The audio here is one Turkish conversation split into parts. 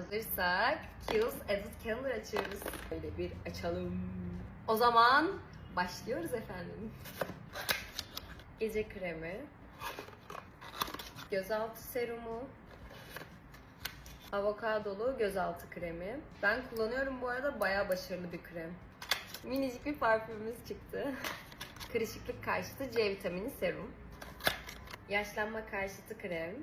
Hazırsak Kiehl's Edit Calendar açıyoruz. Böyle bir açalım. O zaman başlıyoruz efendim. Gece kremi. Gözaltı serumu. Avokadolu gözaltı kremi. Ben kullanıyorum bu arada bayağı başarılı bir krem. Minicik bir parfümümüz çıktı. Kırışıklık karşıtı C vitamini serum. Yaşlanma karşıtı krem.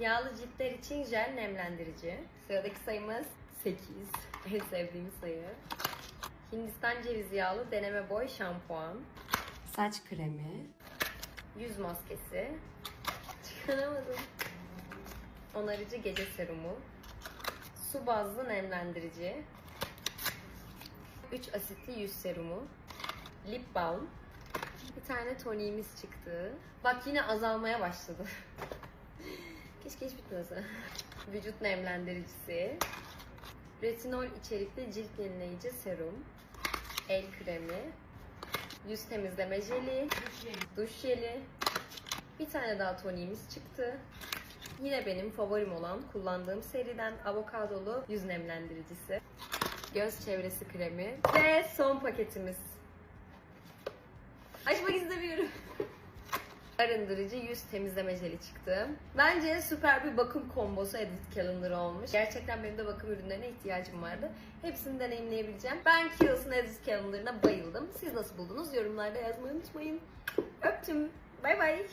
Yağlı ciltler için jel nemlendirici. Sıradaki sayımız 8. En sevdiğim sayı. Hindistan cevizi yağlı deneme boy şampuan. Saç kremi. Yüz maskesi. Çıkaramadım. Onarıcı gece serumu. Su bazlı nemlendirici. 3 asitli yüz serumu. Lip balm. Bir tane toniğimiz çıktı. Bak yine azalmaya başladı. Keşke hiç bitmese. Vücut nemlendiricisi. Retinol içerikli cilt yenileyici serum. El kremi. Yüz temizleme jeli. Duş jeli. Bir tane daha toniğimiz çıktı. Yine benim favorim olan kullandığım seriden avokadolu yüz nemlendiricisi. Göz çevresi kremi. Ve son paketimiz. Açmak istemiyorum. Arındırıcı yüz temizleme jeli çıktı. Bence süper bir bakım kombosu Edit Calendar olmuş. Gerçekten benim de bakım ürünlerine ihtiyacım vardı. Hepsini deneyimleyebileceğim. Ben Kiehl's'ın Edit Calendar'ına bayıldım. Siz nasıl buldunuz? Yorumlarda yazmayı unutmayın. Öptüm. Bay bay.